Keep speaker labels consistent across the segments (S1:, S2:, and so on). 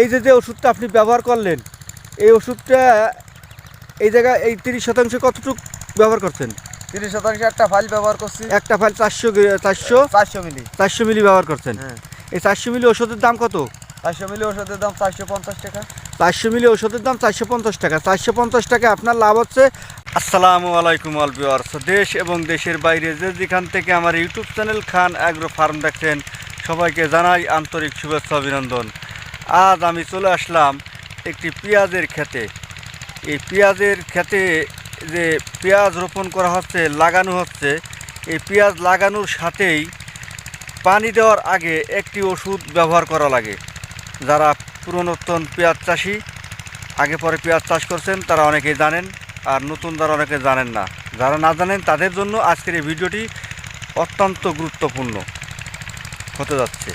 S1: এই যে যে ওষুধটা আপনি ব্যবহার করলেন এই ওষুধটা এই জায়গায় এই তিরিশ শতাংশ কতটুকু ব্যবহার করছেন?
S2: তিরিশ শতাংশ একটা ফাইল ব্যবহার করছি।
S1: একটা ফাইল চারশো চারশো?
S2: চারশো মিলি।
S1: চারশো মিলি ব্যবহার করছেন।
S2: হ্যাঁ।
S1: এই চারশো মিলি ওষুধের দাম কত?
S2: চারশো মিলি ওষুধের দাম চারশো পঞ্চাশ টাকা।
S1: চারশো মিলি ওষুধের দাম চারশো পঞ্চাশ টাকা। চারশো পঞ্চাশ টাকা আপনার লাভ হচ্ছে। আসসালামু আলাইকুম আল ভিউয়ার্স। দেশ এবং দেশের বাইরে যে যেখান থেকে আমার YouTube channel Khan agro farm দেখছেন সবাইকে জানাই আন্তরিক শুভেচ্ছা অভিনন্দন। আজ আমি চলে আসলাম একটি পেঁয়াজের খেতে এই পেঁয়াজের খেতে যে পেঁয়াজ রোপণ করা হচ্ছে, লাগানো হচ্ছে, এই পেঁয়াজ লাগানোর সাথেই পানি দেওয়ার আগে একটি ওষুধ ব্যবহার করা লাগে। যারা পুরাতন পেঁয়াজ চাষি, আগে পরে পেঁয়াজ চাষ করছেন, তারা অনেকেই জানেন, আর নতুন যারা অনেকে জানেন না। যারা না জানেন, তাদের জন্য আজকের এই ভিডিওটি অত্যন্ত গুরুত্বপূর্ণ হতে যাচ্ছে।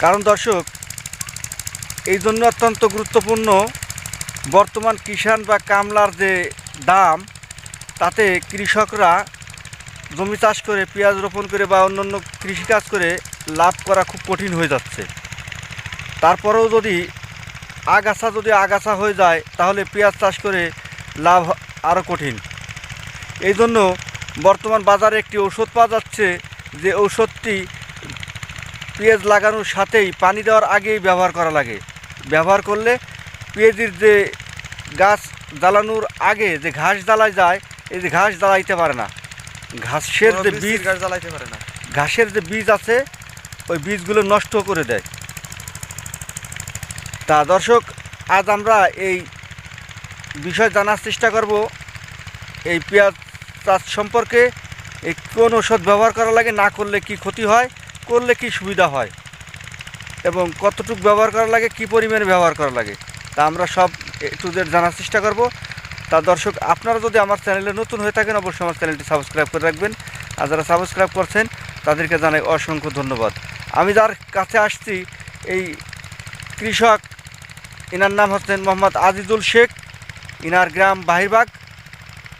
S1: কারণ দর্শক এই জন্য অত্যন্ত গুরুত্বপূর্ণ বর্তমান কিষাণ বা কামলার যে দাম, তাতে কৃষকরা জমি চাষ করে, পেঁয়াজ রোপণ করে বা অন্যান্য কৃষিকাজ করে লাভ করা খুব কঠিন হয়ে যাচ্ছে। তারপরেও যদি আগাছা যদি আগাছা হয়ে যায়, তাহলে পেঁয়াজ চাষ করে লাভ আরও কঠিন। এই জন্য বর্তমান বাজারে একটি ঔষধ পাওয়া যাচ্ছে, যে ঔষধটি পেঁয়াজ লাগানোর সাথেই পানি দেওয়ার আগেই ব্যবহার করা লাগে। ব্যবহার করলে পেঁয়াজির যে গাছ জ্বালানোর আগে যে ঘাস জ্বালায় যায় এই যে ঘাস জ্বালাইতে পারে না। ঘাসের যে
S2: বীজ গাছ জ্বালাইতে পারে না।
S1: ঘাসের যে বীজ আছে ওই বীজগুলো নষ্ট করে দেয়। তা দর্শক আজ আমরা এই বিষয় জানার চেষ্টা করব এই পেঁয়াজ চাষ সম্পর্কে এই কোন ওষুধ ব্যবহার করা লাগে না করলে কি ক্ষতি হয় করলে কি সুবিধা হয়। এবং কতটুকু ব্যবহার করা লাগে, কি পরিমাণে ব্যবহার করা লাগে, তা আমরা সব একটু জানার চেষ্টা করব। তা দর্শক, আপনারা যদি আমার চ্যানেলে নতুন হয়ে থাকেন, অবশ্যই আমার চ্যানেলটি সাবস্ক্রাইব করে রাখবেন। আর যারা সাবস্ক্রাইব করছেন, তাদেরকে জানাই অসংখ্য ধন্যবাদ। আমি যার কাছে আসছি, এই কৃষক এনার নাম হচ্ছেন মোহাম্মদ আজিজুল শেখ। ইনার গ্রাম বাহিরবাগ,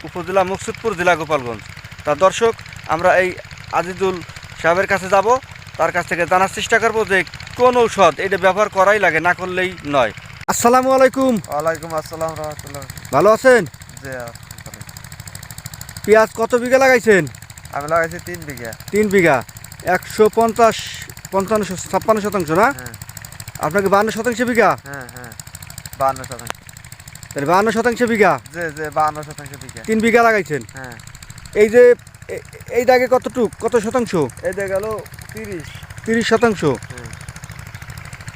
S1: উপজেলা মুকসুদপুর, জেলা গোপালগঞ্জ। তা দর্শক, আমরা এই আজিজুল সাহেবের কাছে যাব। তার কাছ থেকে জানার চেষ্টা করব যে কোন ঔষধ? এটা ব্যবহার করাই লাগে না করলেই নয়। আসসালামু আলাইকুম।
S2: ওয়ালাইকুম আসসালাম রহমতুল্লাহ।
S1: ভালো আছেন?
S2: জি
S1: পেঁয়াজ কত বিঘা লাগাইছেন?
S2: আমি লাগাইছি তিন বিঘা।
S1: তিন বিঘা। একশো পঞ্চাশ পঞ্চান্ন ছাপ্পান্ন শতাংশ না?
S2: হ্যাঁ।
S1: আপনাকে বান্ন শতাংশ বিঘা?
S2: হ্যাঁ হ্যাঁ। বান্ন শতাংশ।
S1: তাহলে বান্ন শতাংশ বিঘা।
S2: বান্ন শতাংশ বিঘা।
S1: তিন বিঘা লাগাইছেন।
S2: হ্যাঁ।
S1: এই যে এই দাগে কতটুক? কত শতাংশ?
S2: এই যে গেল তিরিশ।
S1: তিরিশ শতাংশ।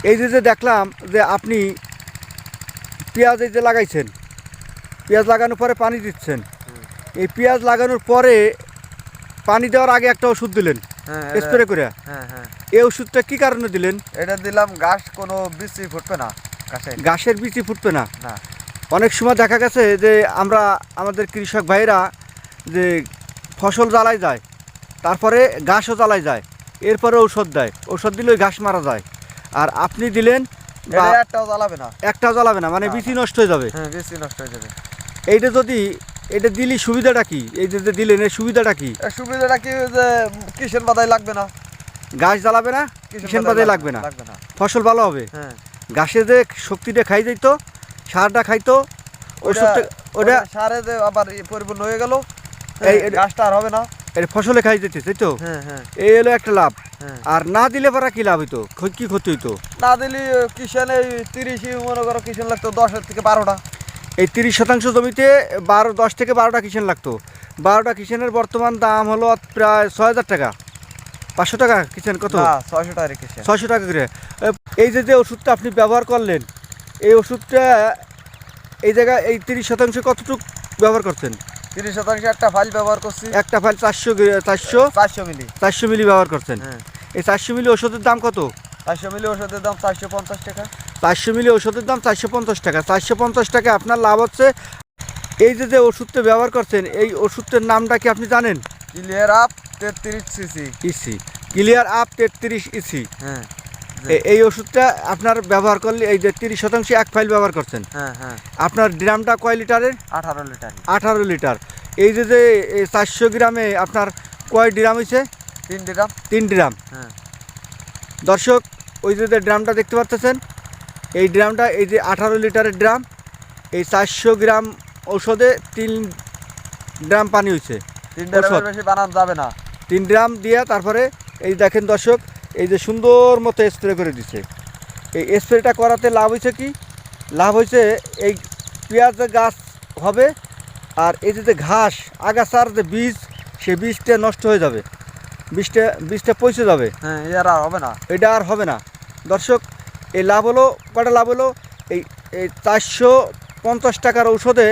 S1: এই যে যে দেখলাম যে আপনি পেঁয়াজ এই যে লাগাইছেন পেঁয়াজ লাগানোর পরে পানি দিচ্ছেন। এই পেঁয়াজ লাগানোর পরে পানি দেওয়ার আগে একটা ওষুধ দিলেন
S2: হ্যাঁ
S1: স্প্রে করে
S2: হ্যাঁ হ্যাঁ
S1: এই ওষুধটা কি কারণে দিলেন?
S2: এটা দিলাম ঘাস কোনো বৃষ্টি ফুটবে না
S1: গাছের বিচি ফুটবে না। অনেক সময় দেখা গেছে যে আমরা আমাদের কৃষক ভাইরা যে ফসল জ্বালাই যায় তারপরে ঘাসও জ্বালাই যায় এরপরে ঔষধ দেয়। ঔষধ দিলে ওই ঘাস মারা যায়। আর আপনি দিলেন
S2: একটাও জ্বালাবে না।
S1: একটা জ্বালাবে না মানে বিচি নষ্ট হয়ে যাবে।
S2: হ্যাঁ বেশি নষ্ট হয়ে যাবে।
S1: এইটা যদি এটা দিলি সুবিধাটা কি? এই যে দিলেন এর সুবিধাটা কি?
S2: সুবিধাটা কি যে কিষেন বাদাই লাগবে না?
S1: গাছ জ্বালাবে না? কিষেন বাদে লাগবে না
S2: লাগবে না।
S1: ফসল ভালো হবে?
S2: হ্যাঁ।
S1: গাছে যে শক্তিটা খাই যাইতো সারটা খাইতো ওষুধটা ওটা
S2: সারে যে আবার পরিপূর্ণ হয়ে গেল
S1: এই
S2: গাছটা আর হবে না।
S1: ফসলে খাই যেতে তাই তো?
S2: হ্যাঁ হ্যাঁ।
S1: এই হলো একটা লাভ।
S2: হ্যাঁ।
S1: আর না দিলে পারা কি লাভ হইতো? কি ক্ষতি হইতো?
S2: না দিলে কিষেন এই তিরিশ মনে করো কিষেন লাগতো দশের থেকে বারোটা।
S1: এই তিরিশ শতাংশ জমিতে বারো দশ থেকে বারোটা কিষান লাগতো। বারোটা কিষেনের বর্তমান দাম হলো প্রায় ছয় হাজার টাকা। পাঁচশো টাকা কিষেন কত?
S2: ছয়শো টাকা কিষেন
S1: ছয়শো টাকা করে। এই যে যে ওষুধটা আপনি ব্যবহার করলেন এই ওষুধটা এই জায়গায় এই তিরিশ শতাংশ কতটুকু ব্যবহার করছেন
S2: তিরিশ শতাংশ একটা ফাইল ব্যবহার করছি।
S1: একটা ফাইল চারশো চারশো?
S2: চারশো মিলি।
S1: চারশো মিলি ব্যবহার করছেন।
S2: হ্যাঁ।
S1: এই চারশো মিলি ওষুধের দাম কত?
S2: চারশো মিলি ওষুধের দাম চারশো পঞ্চাশ টাকা।
S1: চারশো মিলি ওষুধের দাম চারশো পঞ্চাশ টাকা। চারশো পঞ্চাশ টাকা আপনার লাভ হচ্ছে এই যে যে ওষুধটা ব্যবহার করছেন এই ওষুধটার নামটা কি আপনি জানেন?
S2: ক্লিয়ার আপ তেত্রিশ সিসি
S1: ইসি। ক্লিয়ার আপ তেত্রিশ ইসি।
S2: হ্যাঁ।
S1: এই ওষুধটা আপনার ব্যবহার করলে এই যে তিরিশ শতাংশ এক ফাইল ব্যবহার করছেন।
S2: হ্যাঁ হ্যাঁ।
S1: আপনার ড্রামটা কয় লিটারের?
S2: আঠারো লিটার।
S1: আঠারো লিটার। এই যে যে চারশো গ্রামে আপনার কয় ড্রাম হয়েছে?
S2: তিন ড্রাম।
S1: তিন ড্রাম।
S2: হ্যাঁ।
S1: দর্শক ওই যে যে ড্রামটা দেখতে পাচ্ছেন এই ড্রামটা এই যে আঠারো লিটারের ড্রাম এই চারশো গ্রাম ঔষধে তিন ড্রাম পানি হয়েছে।
S2: তিন
S1: ড্রাম
S2: বেশি বানানো যাবে না।
S1: তিন ড্রাম দিয়ে তারপরে এই দেখেন দর্শক এই যে সুন্দর মতো স্প্রে করে দিছে। এই স্প্রেটা করাতে লাভ হয়েছে কি? লাভ হয়েছে এই পেঁয়াজের গাছ হবে আর এই যে যে ঘাস আগাছার যে বীজ সে বীজটা নষ্ট হয়ে যাবে। বীজটা বীজটা পচে যাবে।
S2: হ্যাঁ আর হবে না।
S1: এটা আর হবে না। দর্শক এই লাভ হলো কটা লাভ হলো? এই এই চারশো পঞ্চাশ টাকার ঔষধে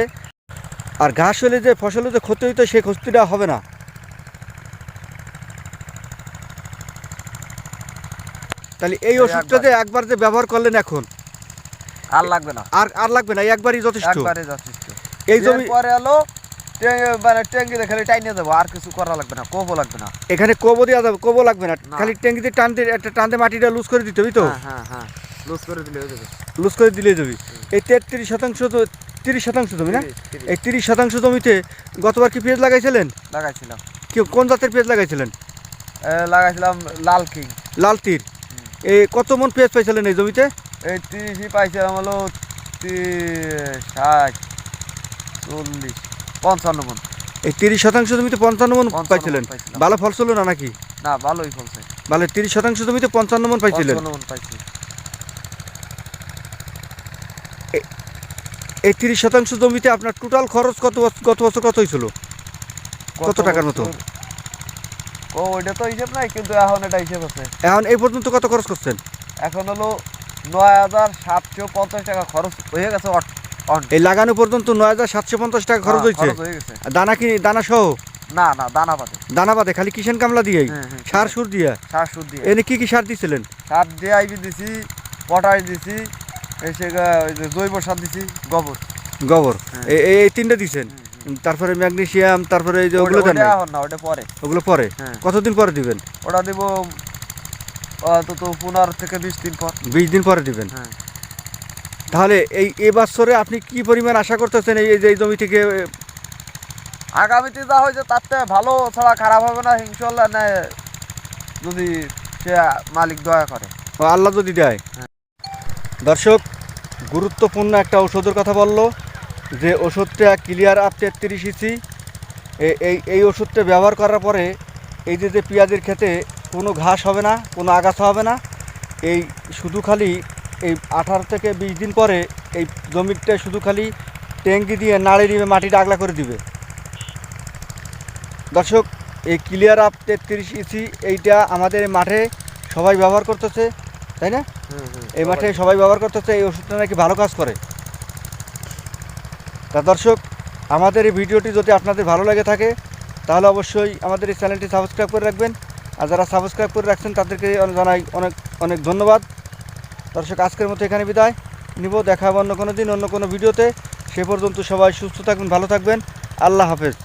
S1: আর ঘাস হলে যে ফসলে যে ক্ষতি হইতো সেই ক্ষতিটা হবে না। তাহলে এই ওষুধটা যে একবার যে ব্যবহার করলেন এখন?
S2: আর লাগবে না।
S1: আর আর লাগবে না একবারই যথেষ্ট।
S2: একবারে যথেষ্ট।
S1: এই জমি
S2: পরে ট্যাং- মানে ট্যাঙ্কিতে খালি টাইনে দেবো আর কিছু করা লাগবে না কোবও লাগবে না।
S1: এখানে কোবো দেওয়া যাবে কোবো লাগবে না। খালি ট্যাঙ্কিতে টানতে একটা টানতে মাটিটা লুজ করে দিতে হবে তো?
S2: হ্যাঁ হ্যাঁ হ্যাঁ। লুজ করে দিলে যাবে।
S1: লুজ করে দিলে যাবি। এই তেত্রিশ শতাংশ তো তিরিশ শতাংশ জমি না। এই তিরিশ শতাংশ জমিতে গতবার কি পেঁয়াজ লাগাইছিলেন?
S2: লাগাইছিলাম।
S1: কি কোন জাতের পেঁয়াজ লাগাইছিলেন?
S2: লাগাইছিলাম লাল কিং।
S1: লাল তীর। এই কত মন পেঁয়াজ পাইছিলেন এই জমিতে?
S2: এই তিরিশই পাইছিলাম হলো ষাট চল্লিশ পঞ্চান্ন মন।
S1: এই তিরিশ শতাংশ জমিতে পঞ্চান্ন মন
S2: 55
S1: পাইছিলেন? ভালো ফল ছিল না নাকি?
S2: না ভালোই ফলছে
S1: ভালো তিরিশ শতাংশ জমিতে পঞ্চান্ন মন পাইছিলেন? এই তিরিশ শতাংশ জমিতে আপনার টোটাল খরচ কত গত বছর কত হয়েছিল কত টাকার মতো?
S2: ও ওইটা তো হিসেব নাই কিন্তু এখন এটা হিসেব আছে।
S1: এখন এই পর্যন্ত কত খরচ করছেন?
S2: এখন হলো নয় হাজার সাতশো পঞ্চাশ টাকা খরচ হয়ে গেছে
S1: এই লাগানো পর্যন্ত নয় হাজার সাতশো পঞ্চাশ টাকা খরচ
S2: হ্যাঁ,
S1: হয়েছে?
S2: হয়ে
S1: দানা কি দানা সহ?
S2: না না দানা পাতে
S1: দানা বাদে খালি কিষেন কামলা দিয়েই?
S2: হ্যাঁ, হ্যাঁ,
S1: সার সুর দিয়া?
S2: সার সুদ দিয়ে।
S1: এনে কি কি সার দিছিলেন?
S2: সার দিয়ে আইবি দিছি পটাশ দিছি এসে জৈব সার দিছি গোবর।
S1: গোবর। এই তিনটা দিছেন? তারপরে ম্যাগনেসিয়াম তারপরে এই যে ওগুলো দেন
S2: না ওটা পরে।
S1: ওগুলো পরে?
S2: হ্যাঁ।
S1: কতদিন পরে দিবেন?
S2: ওটা দিব তো তো পনেরো থেকে বিশ দিন পর।
S1: বিশ দিন পরে দিবেন?
S2: হ্যাঁ।
S1: তাহলে এই এ বছরে আপনি কি পরিমাণ আশা করতেছেন এই যে জমি থেকে?
S2: আগামীতে যা হয়েছে তার থেকে ভালো ছাড়া খারাপ হবে না ইনশাল্লাহ না যদি সে মালিক দয়া করে।
S1: ও আল্লাহ যদি দেয়। দর্শক গুরুত্বপূর্ণ একটা ওষুধের কথা বলল। যে ওষুধটা ক্লিয়ার আপ তেত্রিশ ইসি এই এই ওষুধটা ব্যবহার করার পরে এই যে যে পেঁয়াজের ক্ষেতে কোনো ঘাস হবে না কোনো আগাছা হবে না এই শুধু খালি এই আঠারো থেকে বিশ দিন পরে এই জমিটা শুধু খালি ট্যাঙ্কি দিয়ে নাড়ে দিবে মাটিটা আগলা করে দিবে। দর্শক এই ক্লিয়ার আপ তেত্রিশ ইসি এইটা আমাদের মাঠে সবাই ব্যবহার করতেছে তাই না? এই মাঠে সবাই ব্যবহার করতেছে এই ওষুধটা নাকি ভালো কাজ করে। তা দর্শক, আমাদের এই ভিডিওটি যদি আপনাদের ভালো লাগে থাকে, তাহলে অবশ্যই আমাদের এই চ্যানেলটি সাবস্ক্রাইব করে রাখবেন। আর যারা সাবস্ক্রাইব করে রাখছেন, তাদেরকে জানাই অনেক অনেক ধন্যবাদ। দর্শক, আজকের মতো এখানে বিদায়। নিব, দেখা হবে অন্য কোনো দিন, অন্য কোনো ভিডিওতে। সে পর্যন্ত সবাই সুস্থ থাকবেন, ভালো থাকবেন। আল্লাহ হাফেজ।